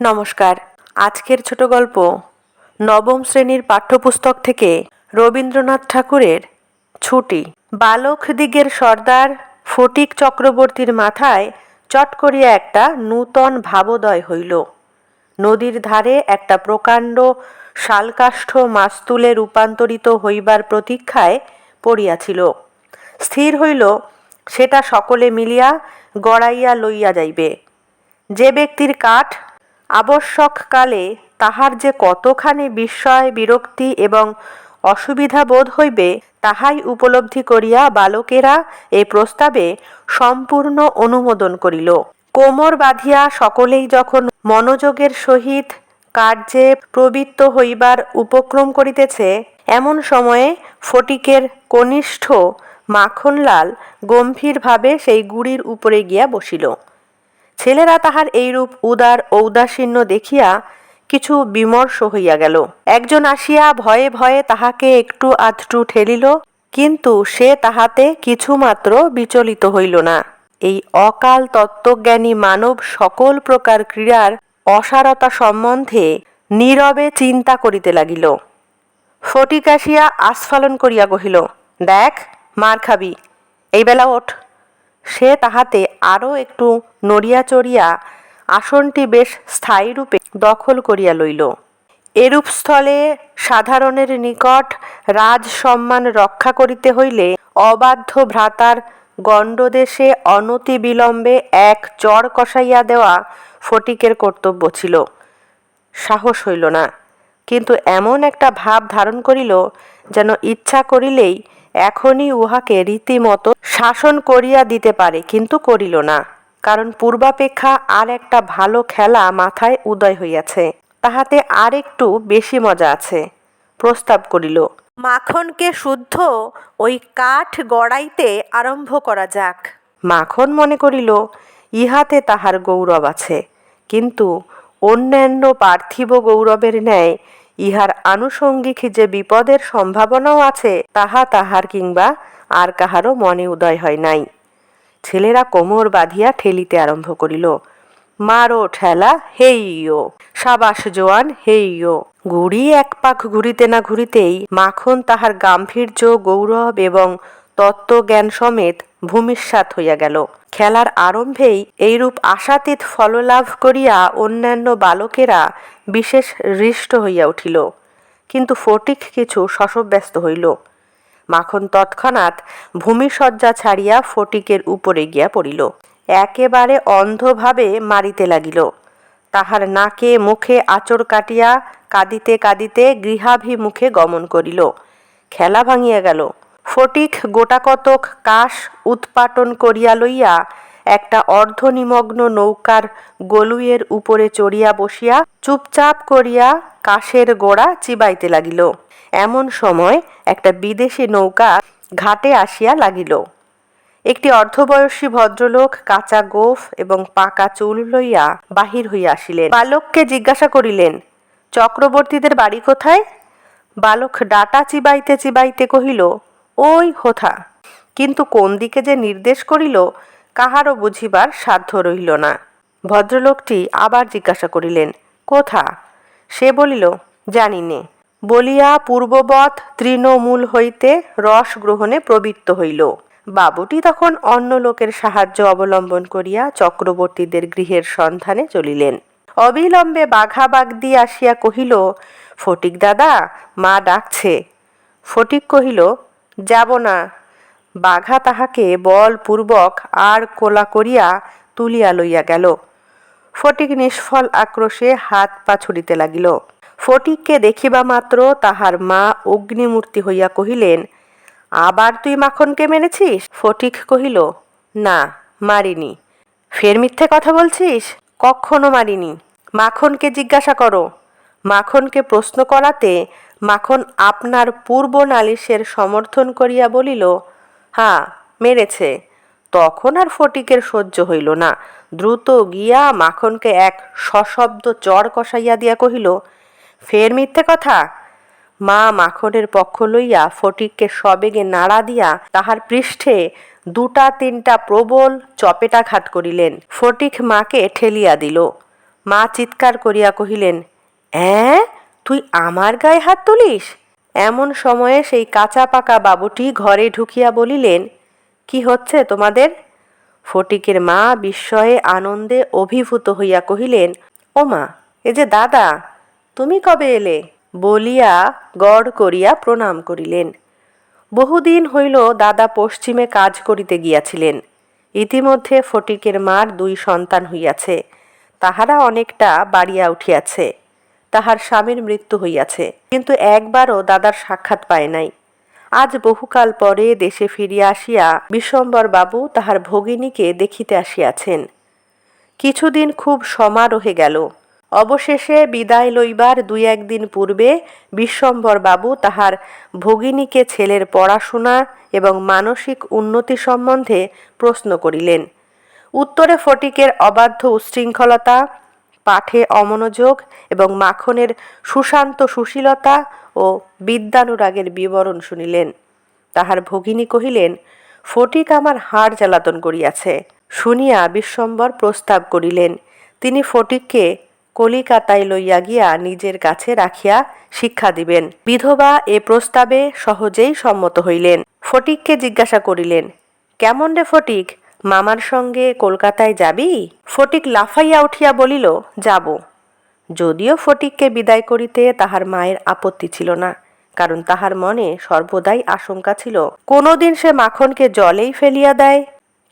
নমস্কার। আজকের ছোট গল্প নবম শ্রেণির পাঠ্যপুস্তক থেকে রবীন্দ্রনাথ ঠাকুরের ছুটি। বালক দিগের সর্দার ফটিক চক্রবর্তীর মাথায় চট করিয়া একটা নূতন ভাবোদয় হইল। নদীর ধারে একটা প্রকাণ্ড শালকাষ্ঠ মাস্তুলে রূপান্তরিত হইবার প্রতীক্ষায় পড়িয়াছিল। স্থির হইল, সেটা সকলে মিলিয়া গড়াইয়া লইয়া যাইবে। যে ব্যক্তির কাঠ আবশ্যককালে তাহার যে কতখানি বিস্ময়, বিরক্তি এবং অসুবিধা বোধ হইবে, তাহাই উপলব্ধি করিয়া বালকেরা এই প্রস্তাবে সম্পূর্ণ অনুমোদন করিল। কোমর বাঁধিয়া সকলেই যখন মনোযোগের সহিত কার্যে প্রবৃত্ত হইবার উপক্রম করিতেছে, এমন সময়ে ফটিকের কনিষ্ঠ মাখনলাল গম্ভীরভাবে সেই গুড়ির উপরে গিয়া বসিল। ছেলেরা তাহার এইরূপ উদার ঔদাসীন্য দেখিয়া কিছু বিমর্ষ হইয়া গেল। একজন আসিয়া ভয়ে ভয়ে তাহাকে একটু আধটু ঠেলিল, কিন্তু সে তাহাতে কিছুমাত্র বিচলিত হইল না। এই অকাল তত্ত্বজ্ঞানী মানব সকল প্রকার ক্রীড়ার অসারতা সম্বন্ধে নীরবে চিন্তা করিতে লাগিল। ফটিক আসিয়া আস্ফালন করিয়া কহিল, দেখ, মার খাবি। এই বেলা ওঠ। সে তাহাতে আরও একটু নড়িয়া চড়িয়া আসনটি বেশ স্থায়ীরূপে দখল করিয়া লইল। এরূপ স্থলে সাধারণের নিকট রাজ সম্মান রক্ষা করিতে হইলে অবাধ্য ভ্রাতার গণ্ডদেশে অনতি বিলম্বে এক চর কষাইয়া দেওয়া ফটিকের কর্তব্য ছিল। সাহস হইল না, কিন্তু এমন একটা ভাব ধারণ করিল যেন ইচ্ছা করিলেই এখনই উহাকে রীতিমতো শাসন করিয়া দিতে পারে, কিন্তু করিল না। কারণ পূর্বাপেক্ষা আর একটা ভালো খেলা মাথায় উদয় হইয়াছে, তাহাতে আর একটু বেশি মজা আছে, প্রস্তাব করিল। মাখনকে শুদ্ধ ওই কাঠ গড়াইতে আরম্ভ করা যাক। মাখন মনে করিল, ইহাতে তাহার গৌরব আছে, কিন্তু অন্যান্য পার্থিব গৌরবের ন্যায় ইহার আনুষঙ্গিক যে বিপদের সম্ভাবনাও আছে, তাহা তাহার কিংবা আর কাহারও মনে উদয় হয় নাই। ছেলেরা কোমর বাঁধিয়া ঠেলিতে আরম্ভ করিল, মারো ঠেলা, হেইয়ো, সাবাস জোয়ান, হেইয়ো। ঘুড়ি এক পাক ঘুরিতে না ঘুরিতেই মাখন তাহার গাম্ভীর্য, গৌরব এবং তত্ত্বজ্ঞান সমেত ভূমিষ্যাত হইয়া গেল। খেলার আরম্ভেই এইরূপ আশাতীত ফললাভ করিয়া অন্যান্য বালকেরা বিশেষ হৃষ্ট হইয়া উঠিল, কিন্তু ফটিক কিছু শশব্যস্ত হইল। মাখন তৎক্ষণাৎ ভূমিসজ্জা ছাড়িয়া ফটিকের উপরে গিয়া পড়িল। একেবারে অন্ধভাবে মারিতে লাগিল। তাহার নাকে মুখে আঁচড় কাটিয়া কাঁদিতে কাঁদিতে গৃহাভিমুখে গমন করিল। খেলা ভাঙিয়া গেল। ফটিক গোটাকতক কাশ উৎপাটন করিয়া লইয়া একটা অর্ধনিমগ্ন নৌকার গলুইয়ের উপরে চড়িয়া বসিয়া চুপচাপ করিয়া কাশের গোড়া চিবাইতে লাগিল। এমন সময় একটা বিদেশি নৌকা ঘাটে আসিয়া লাগিল। একটি অর্ধবয়সী ভদ্রলোক কাঁচা গোফ এবং পাকা চুল লইয়া বাহির হইয়া আসিলেন। বালককে জিজ্ঞাসা করিলেন, চক্রবর্তীদের বাড়ি কোথায়? বালক ডাটা চিবাইতে চিবাইতে কহিল, ওই হোথা কিন্তু কোন দিকে যে নির্দেশ করিল কাহারও বুঝিবার সাধ্য রহিল না। ভদ্রলোকটি আবার জিজ্ঞাসা করিলেন, কোথা? সে বলিল জানি নে বলিয়া পূর্ববৎ তৃণমূল হইতে রস গ্রহণে প্রবৃত্ত হইল। বাবুটি তখন অন্য লোকের সাহায্য অবলম্বন করিয়া চক্রবর্তীদের গৃহের সন্ধানে চলিলেন। অবিলম্বে বাঘা বাগদি আসিয়া কহিল, ফটিক দাদা, মা ডাকছে। ফটিক কহিল, যাব না। বাঘা তাহাকে বলপূর্বক আর কোলা করিয়া তুলিয়া লইয়া গেল। ফটিক নিষ্ফল আক্রোশে হাত পা ছুড়িতে লাগিল। ফটিককে দেখিবা মাত্র তাহার মা অগ্নিমূর্তি হইয়া কহিলেন, আবার তুই মাখনকে মেরেছিস ফটিক কহিল, না, মারিনি। ফের মিথ্যে কথা বলছিস? কখনো মারিনি। মাখনকে জিজ্ঞাসা করো। মাখনকে প্রশ্ন করাতে মাখন আপনার পূর্ব নালিশের সমর্থন করিয়া বলিল হ্যাঁ মেরেছে। তখন আর ফটিকের সহ্য হইল না। দ্রুত গিয়া মাখনকে এক সশব্দ চর কষাইয়া দিয়া কহিল, ফের মিথ্যে কথা? মা মাখনের পক্ষ লইয়া ফটিককে সবেগে নাড়া দিয়া তাহার পৃষ্ঠে দুটা তিনটা প্রবল চপেটাঘাত করিলেন। ফটিক মাকে ঠেলিয়া দিল। মা চিৎকার করিয়া কহিলেন, অ্যাঁ, তুই আমার গায়ে হাত তুলিস? এমন সময়ে সেই কাঁচা পাকা বাবুটি ঘরে ঢুকিয়া বলিলেন, কি হচ্ছে তোমাদের? ফটিকের মা বিস্ময়ে আনন্দে অভিভূত হইয়া কহিলেন, ও মা, এ যে দাদা, তুমি কবে এলে? বলিয়া গড় করিয়া প্রণাম করিলেন। বহুদিন হইল দাদা পশ্চিমে কাজ করিতে গিয়াছিলেন। ইতিমধ্যে ফটিকের মার দুই সন্তান হইয়াছে, তাহারা অনেকটা বাড়িয়া উঠিয়াছে। তাহার স্বামীর মৃত্যু হইয়াছে, কিন্তু একবারও দাদার সাক্ষাৎ পায় নাই। আজ বহুকাল পরে দেশে ফিরিয়া আসিয়া বিশ্বম্বর বাবু তাহার ভগিনীকে দেখিতে আসিয়াছেন। কিছুদিন খুব সমারোহে গেল। অবশেষে বিদায় লইবার দুই একদিন পূর্বে বিশ্বম্বর বাবু তাহার ভগিনীকে ছেলের পড়াশোনা এবং মানসিক উন্নতি সম্বন্ধে প্রশ্ন করিলেন। উত্তরে ফটিকের অবাধ্য উচ্ছৃঙ্খলতা পাঠে অমনোযোগ এবং মাখনের সুশান্ত সুশীলতা ও বিদ্যানুরাগের বিবরণ শুনিলেন। তাহার ভগিনী কহিলেন, ফটিক আমার হাড় জ্বালাতন করিয়াছে। শুনিয়া বিশ্বম্বর প্রস্তাব করিলেন, তিনি ফটিককে কলিকাতায় লইয়া গিয়া নিজের কাছে রাখিয়া শিক্ষা দিবেন। বিধবা এ প্রস্তাবে সহজেই সম্মত হইলেন। ফটিককে জিজ্ঞাসা করিলেন, কেমন রে ফটিক? মামার সঙ্গে কলকাতায় যাবি? ফটিক লাফাইয়া উঠিয়া বলিল, যাব। যদিও ফটিককে বিদায় করিতে তাহার মায়ের আপত্তি ছিল না, কারণ তাহার মনে সর্বদাই আশঙ্কা ছিল, কোনোদিন সে মাখনকে জলেই ফেলিয়া দেয়।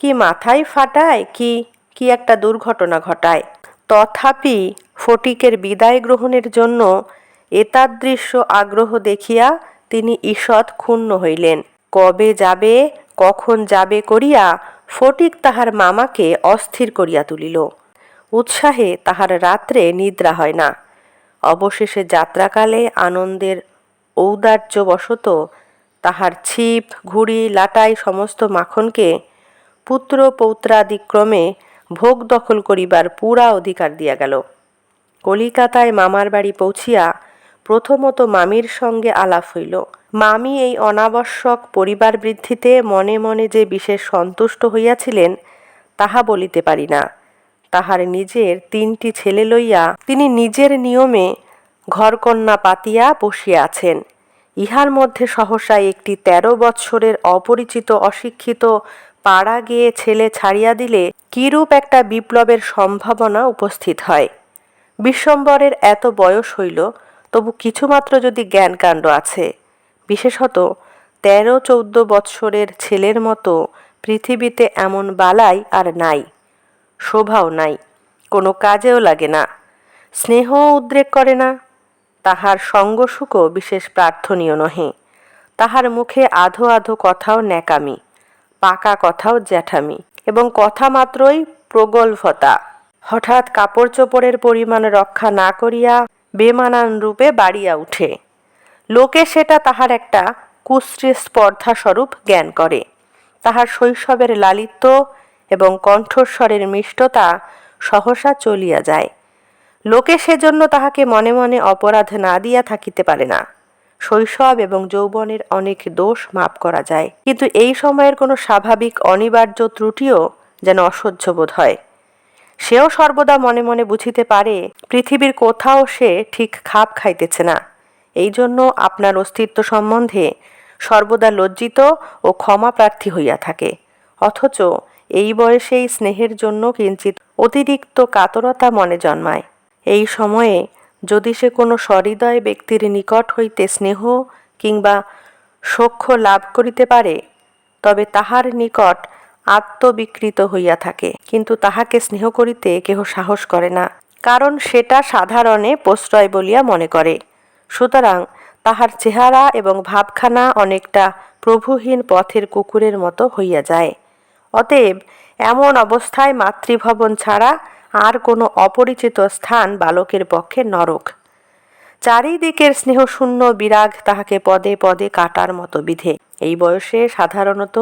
কি মাথায় ফাটায়, কি কি একটা দুর্ঘটনা ঘটায়। তথাপি ফটিকের বিদায় গ্রহণের জন্য এতাদৃশ্য আগ্রহ দেখিয়া তিনি ঈষৎ ক্ষুণ্ণ হইলেন। কবে যাবে, কখন যাবে করিয়া ফটিক তাহার মামাকে অস্থির করিয়া তুলিল। উৎসাহে তাহার রাত্রে নিদ্রা হয় না। অবশেষে যাত্রাকালে আনন্দের ঔদার্যবশত তাহার ছিপ, ঘুড়ি, লাটাই সমস্ত মাখনকে পুত্র পৌত্রাদিক্রমে ভোগ দখল করিবার পুরা অধিকার দিয়া গেল। কলিকাতায় মামার বাড়ি পৌঁছিয়া প্রথমত মামির সঙ্গে আলাপ হইল। মামি এই অনাবশ্যক পরিবার বৃদ্ধিতে মনে মনে যে বিশেষ সন্তুষ্ট হইয়াছিলেন, তাহা বলিতে পারি না। তাহার নিজের তিনটি ছেলে লইয়া তিনি নিজের নিয়মে ঘরকন্যা পাতিয়া বসিয়া আছেন। ইহার মধ্যে সহসা একটি তেরো বৎসরের অপরিচিত অশিক্ষিত পাড়া গিয়ে ছেলে ছাড়িয়া দিলে কিরূপ একটা বিপ্লবের সম্ভাবনা উপস্থিত হয়। বিশ্বম্বরের এত বয়স হইল তবু কিছুমাত্র যদি জ্ঞানকাণ্ড আছে। বিশেষত তেরো চৌদ্দ বৎসরের ছেলের মতো পৃথিবীতে এমন বালাই আর নাই, শোভাও নাই, কোনো কাজেও লাগে না, স্নেহও উদ্রেক করে না। তাহার সঙ্গসুখও বিশেষ প্রার্থনীয় নহে, তাহার মুখে আধো আধো কথাও ন্যাকামি, পাকা কথাও জ্যাঠামি, এবং কথা মাত্রই প্রগল্ভতা। হঠাৎ কাপড় চোপড়ের পরিমাণ রক্ষা না করিয়া বেমানান রূপে বাড়িয়া উঠে। লোকে সেটা তাহার একটা কুশ্রী স্পর্ধা স্বরূপ জ্ঞান করে। তাহার শৈশবের লালিত্য এবং কণ্ঠস্বরের মিষ্টতা সহসা চলিয়া যায়। লোকে সেজন্য তাহাকে মনে মনে অপরাধ না দিয়া থাকিতে পারে না। শৈশব এবং যৌবনের অনেক দোষ মাপ করা যায়। কিন্তু এই সময়ের কোনো স্বাভাবিক অনিবার্য ত্রুটিও যেন অসহ্য বোধ হয়। সেও সর্বদা মনে মনে বুঝিতে পারে, পৃথিবীর কোথাও সে ঠিক খাপ খাইতেছে না। এই জন্য আপনার অস্তিত্ব সম্বন্ধে সর্বদা লজ্জিত ও ক্ষমা প্রার্থী হইয়া থাকে। অথচ এই বয়সেই স্নেহের জন্য কিঞ্চিত অতিরিক্ত কাতরতা মনে জন্মায়। এই সময়ে যদি সে কোনো সহৃদয় ব্যক্তির নিকট হইতে স্নেহ কিংবা সখ্য লাভ করিতে পারে, তবে তাহার নিকট আত্মবিকৃত হইয়া থাকে, কিন্তু তাহাকে স্নেহ করিতে কেহ সাহস করে না, কারণ সেটা সাধারণে প্রশ্রয় বলিয়া মনে করে। সুতরাং তাহার চেহারা এবং ভাবখানা অনেকটা প্রভুহীন পথের কুকুরের মতো হইয়া যায়। অতএব এমন অবস্থায় মাতৃভবন ছাড়া আর কোনো অপরিচিত স্থান বালকের পক্ষে নরক। চারিদিকের স্নেহশূন্য বিরাগ তাহাকে পদে পদে কাটার মতো বিধে। এই বয়সে সাধারণত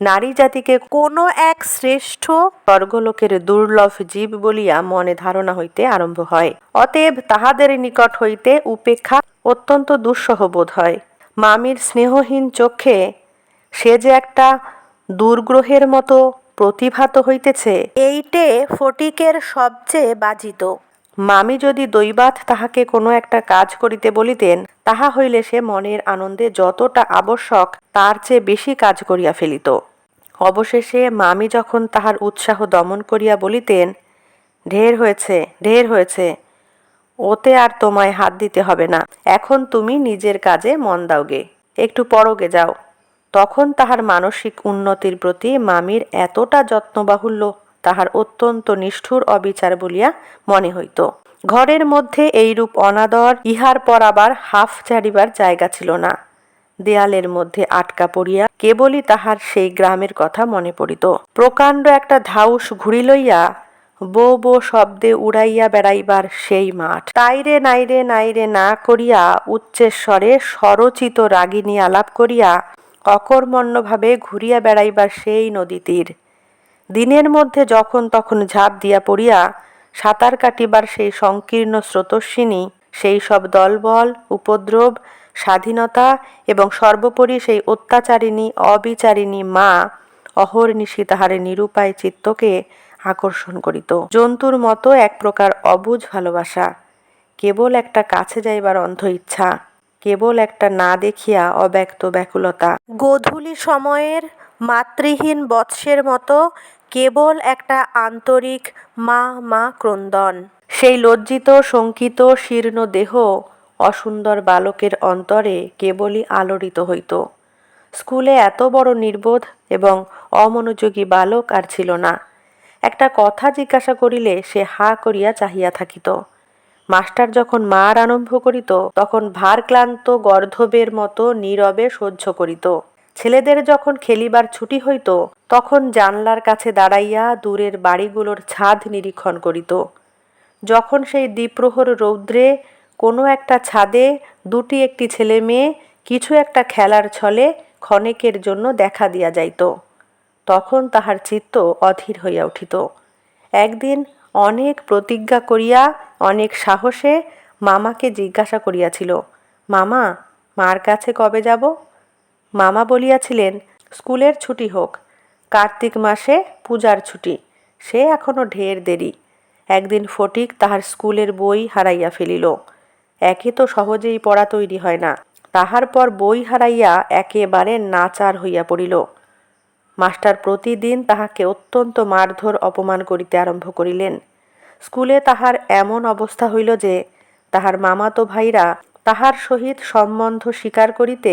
নারী জাতিকে কোনো এক শ্রেষ্ঠ স্বর্গলোকের দুর্লভ জীব বলিয়া মনে ধারণা হইতে আরম্ভ হয়। অতএব তাহাদের নিকট হইতে উপেক্ষা অত্যন্ত দুঃসহ বোধ হয়। মামির স্নেহহীন চোখে সে যে একটা দুর্গ্রহের মতো প্রতিভাত হইতেছে, এইটে ফটিকের সবচেয়ে বাজিত। মামি যদি দৈবাত তাহাকে কোনো একটা কাজ করিতে বলিতেন, তাহা হইলে সে মনের আনন্দে যতটা আবশ্যক, তার চেয়ে বেশি কাজ করিয়া ফেলিত। অবশেষে মামি যখন তাহার উৎসাহ দমন করিয়া বলিতেন, ঢের হয়েছে ঢের হয়েছে, ওতে আর তোমায় হাত দিতে হবে না, এখন তুমি নিজের কাজে মন দাওগে, একটু পরগে যাও। তখন তাহার মানসিক উন্নতির প্রতি মামির এতটা যত্নবাহুল্য তাহার অত্যন্ত নিষ্ঠুর অবিচার বলিয়া মনে হইত। ঘরের মধ্যে এইরূপ অনাদর ইহার পর আবার হাফ ছাড়িবার জায়গা ছিল না। দেয়ালের মধ্যে আটকা পড়িয়া কেবলই তাহার সেই গ্রামের কথা মনে পড়িত। প্রকাণ্ড একটা ধাউস ঘুরি লইয়া বো বো শব্দে উড়াইয়া বেড়াইবার সেই মাঠ। তাইরে নাইরে নাইরে না করিয়া উচ্চেস্বরে স্বরচিত রাগিনী আলাপ করিয়া অকর্মণ্যভাবে ঘুরিয়া বেড়াইবার সেই নদী তীর। দিনের মধ্যে যখন তখন ঝাঁপ দিয়া পড়িয়া সাঁতার কাটিবার সেই সংকীর্ণ স্রোতস্বিনী, সেই সব দলবল, উপদ্রব, স্বাধীনতা এবং সর্বোপরি সেই অত্যাচারিণী, অবিচারিণী মা অহর্নিশি তাহারে নিরুপায় চিত্তকে আকর্ষণ করিত। জন্তুর মতো এক প্রকার অবুঝ ভালোবাসা, কেবল একটা কাছে যাইবার অন্ধ ইচ্ছা কেবল একটা না দেখিয়া অব্যক্ত ব্যাকুলতা। গোধূলি সময়ের মাতৃহীন বৎসের মতো কেবল একটা আন্তরিক মা মা ক্রন্দন। সেই লজ্জিত, শঙ্কিত, শীর্ণ দেহ অসুন্দর বালকের অন্তরে কেবলই আলোড়িত হইত। স্কুলে এত বড় নির্বোধ এবং অমনোযোগী বালক আর ছিল না। একটা কথা জিজ্ঞাসা করিলে সে হা করিয়া চাহিয়া থাকিত। মাস্টার যখন মার আরম্ভ করিত, তখন ভার ক্লান্ত গর্ধবের মতো নীরবে সহ্য করিত। ছেলেদের যখন খেলিবার ছুটি হইত, তখন জানলার কাছে দাঁড়াইয়া দূরের বাড়িগুলোর ছাদ নিরীক্ষণ করিত। যখন সেই দ্বিপ্রহর রৌদ্রে কোনো একটা ছাদে দুটি একটি ছেলে মেয়ে, কিছু একটা খেলার ছলে ক্ষণেকের জন্য দেখা দিয়া যাইত, তখন তাহার চিত্ত অধীর হইয়া উঠিত। একদিন অনেক প্রতিজ্ঞা করিয়া, অনেক সাহসে মামাকে জিজ্ঞাসা করিয়াছিল, মামা, মার কাছে কবে যাব? মামা বলিয়াছিলেন, স্কুলের ছুটি হোক, কার্তিক মাসে পূজার ছুটি, সে এখনও ঢের দেরি। একদিন ফটিক তাহার স্কুলের বই হারাইয়া ফেলিল। একে তো সহজেই পড়া তৈরি হয় না, তাহার পর বই হারাইয়া একেবারে নাচার হইয়া পড়িল। মাস্টার প্রতিদিন তাহাকে অত্যন্ত মারধর অপমান করিতে আরম্ভ করিলেন। স্কুলে তাহার এমন অবস্থা হইল যে, তাহার মামাতো ভাইরা তাহার সহিত সম্বন্ধ স্বীকার করিতে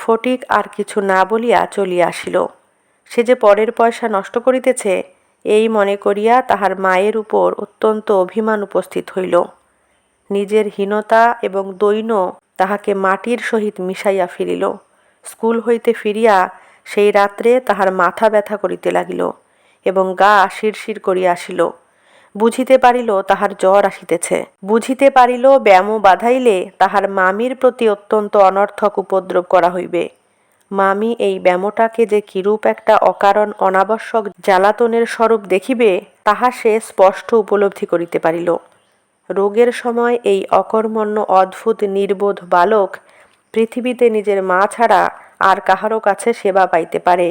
ফটিক আর কিছু না বলিয়া চলিয়া আসিল। সে যে পরের পয়সা নষ্ট করিতেছে, এই মনে করিয়া তাহার মায়ের উপর অত্যন্ত অভিমান উপস্থিত হইল। নিজের হীনতা এবং দৈন্য তাহাকে মাটির সহিত মিশাইয়া ফিরিল স্কুল হইতে ফিরিয়া সেই রাত্রে তাহার মাথা ব্যথা করিতে লাগিল এবং গা শিরশির করিয়া আসিল। বুঝিতে পারিল তাহার জ্বর আসিতেছে। বুঝিতে পারিল ব্যায়াম বাধাইলে তাহার মামির প্রতি অত্যন্ত অনর্থক উপদ্রব করা হইবে। মামি এই ব্যামোটাকে যে কিরূপ একটা অকারণ অনাবশ্যক জ্বালাতনের স্বরূপ দেখিবে, তাহা সে স্পষ্ট উপলব্ধি করিতে পারিল। রোগের সময় এই অকর্মণ্য, অদ্ভুত, নির্বোধ বালক পৃথিবীতে নিজের মা ছাড়া আর কাহারও কাছে সেবা পাইতে পারে।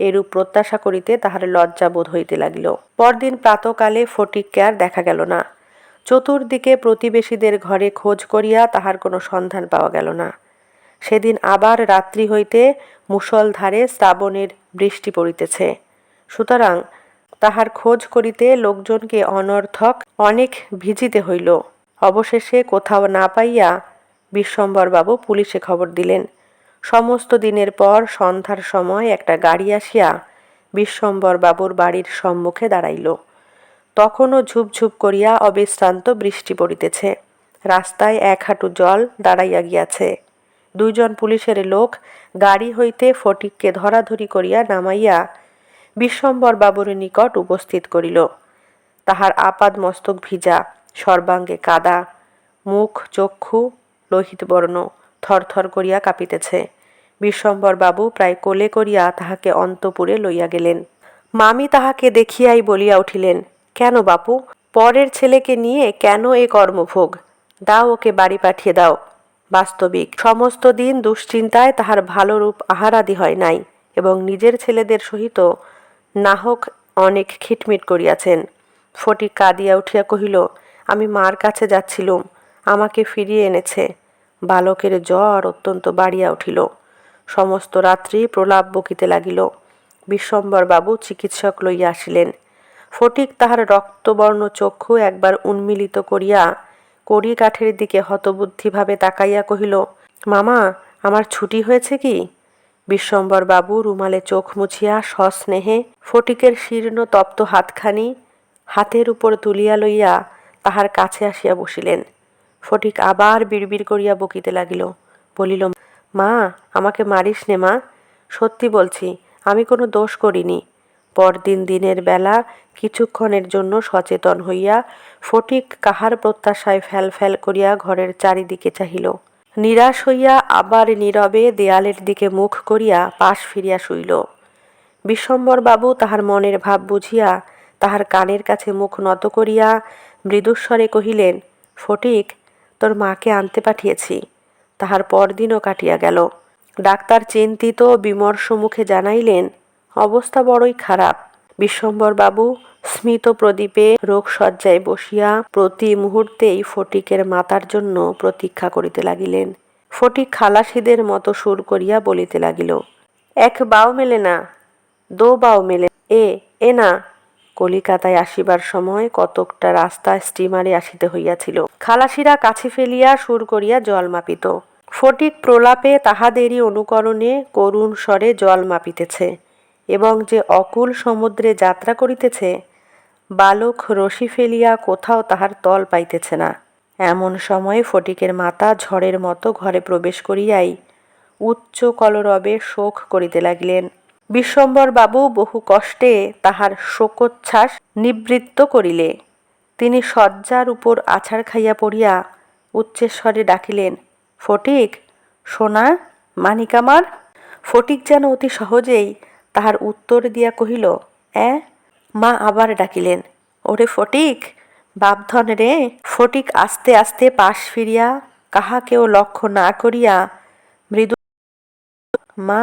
এরূপ প্রত্যাশা করিতে তাহার লজ্জা বোধ হইতে লাগিল। পরদিন প্রাতকালে ফটিককে আর দেখা গেল না। চতুর্দিকে প্রতিবেশীদের ঘরে খোঁজ করিয়া তাহার কোনো সন্ধান পাওয়া গেল না। সেদিন আবার রাত্রি হইতে মুষলধারে শ্রাবণের বৃষ্টি পড়িতেছে। সুতরাং তাহার খোঁজ করিতে লোকজনকে অনর্থক অনেক ভিজিতে হইল। অবশেষে কোথাও না পাইয়া বিশ্বম্বরবাবু পুলিশে খবর দিলেন সমস্ত দিনের পর সন্ধ্যার সময় একটা গাড়ি আসিয়া বিশ্বম্বর বাবুর বাড়ির সম্মুখে দাঁড়াইল। তখনও ঝুপঝুপ করিয়া অবিশ্রান্ত বৃষ্টি পড়িতেছে। রাস্তায় এক হাঁটু জল দাঁড়াইয়া গিয়াছে। দুইজন পুলিশের লোক গাড়ি হইতে ফটিককে ধরাধরি করিয়া নামাইয়া বিশ্বম্বর বাবুর নিকট উপস্থিত করিল। তাহার আপাদ মস্তক ভিজা, সর্বাঙ্গে কাদা, মুখ, চক্ষু, লোহিত বর্ণ থরথর করিয়া কাঁপিতেছে। বিশ্বম্বর বাবু প্রায় কোলে করিয়া তাহাকে অন্তপুরে লইয়া গেলেন। মামি তাহাকে দেখিয়াই বলিয়া উঠিলেন, কেন বাপু, পরের ছেলেকে নিয়ে কেন এ কর্মভোগ? দাও ওকে বাড়ি পাঠিয়ে দাও। বাস্তবিক, সমস্ত দিন দুশ্চিন্তায় তাহার ভালো রূপ আহারাদি হয় নাই এবং নিজের ছেলেদের সহিত নাহক অনেক খিটমিট করিয়াছেন। ফটিক কাঁদিয়া উঠিয়া কহিল, আমি মার কাছে যাচ্ছিলুম, আমাকে ফিরিয়ে এনেছে। বালকের জ্বর অত্যন্ত বাড়িয়া উঠিল। সমস্ত রাত্রি প্রলাপ বকিতে লাগিল। বিশ্বম্বর বাবু চিকিৎসক লইয়া আসিলেন। ফটিক তাহার রক্তবর্ণ চক্ষু একবার উন্মিলিত করিয়া কড়ি কাঠের দিকে হতবুদ্ধিভাবে তাকাইয়া কহিল, মামা, আমার ছুটি হয়েছে কি? বিশ্বম্বর বাবু রুমালে চোখ মুছিয়া সস্নেহে ফটিকের শীর্ণ তপ্ত হাতখানি হাতের উপর তুলিয়া লইয়া তাহার কাছে আসিয়া বসিলেন। ফটিক আবার বিড়বিড় করিয়া বকিতে লাগিল, বলিল মা, আমাকে মারিস নে মা। সত্যি বলছি, আমি কোনো দোষ করিনি। পরদিন দিনের বেলা কিছুক্ষণের জন্য সচেতন হইয়া ফটিক কাহার প্রত্যাশায় ফ্যাল ফ্যাল করিয়া ঘরের চারিদিকে চাহিল। নিরাশ হইয়া আবার নীরবে দেয়ালের দিকে মুখ করিয়া পাশ ফিরিয়া শুইল। বিশ্বম্বর বাবু তাহার মনের ভাব বুঝিয়া তাহার কানের কাছে মুখ নত করিয়া মৃদুস্বরে কহিলেন, ফটিক, তোর মাকে আনতে পাঠিয়েছি। তাহার পরদিনও কাটিয়া গেল। ডাক্তার চিন্তিত বিমর্ষ মুখে জানাইলেন, অবস্থা বড়ই খারাপ। বিশ্বম্বর বাবু স্মিত প্রদীপে রোগশয্যায় বসিয়া প্রতি মুহূর্তেই ফটিকের মাতার জন্য প্রতীক্ষা করিতে লাগিলেন। ফটিক খালাসিদের মতো সুর করিয়া বলিতে লাগিল, এক বাও মেলে না, দো বাও মেলে, এ এ না। কলিকাতায় আসিবার সময় কতকটা রাস্তা স্টিমারে আসিতে হইয়াছিল। খালাসিরা কাছে ফেলিয়া সুর করিয়া জল মাপিত। ফটিক প্রলাপে তাহাদেরই অনুকরণে করুণ স্বরে জল মাপিতেছে এবং যে অকুল সমুদ্রে যাত্রা করিতেছে, বালক রশি ফেলিয়া কোথাও তাহার তল পাইতেছে না। এমন সময় ফটিকের মাতা ঝড়ের মতো ঘরে প্রবেশ করিয়াই উচ্চ কলরবে শোক করিতে লাগিলেন। বিশ্বম্বর বাবু বহু কষ্টে তাহার শোকোচ্ছ্বাস নিবৃত্ত করিলে। তিনি শয্যার উপর আছাড় খাইয়া পড়িয়া উচ্চেস্বরে ডাকিলেন, ফটিক, সোনা মানিকামার ফটিক যেন অতি সহজেই তাহার উত্তর দিয়া কহিল অ্যাঁ মা আবার ডাকিলেন, ওরে ফটিক, বাপধন রে, ফটিক আস্তে আস্তে পাশ ফিরিয়া কাহাকেও লক্ষ্য না করিয়া মৃদু, মা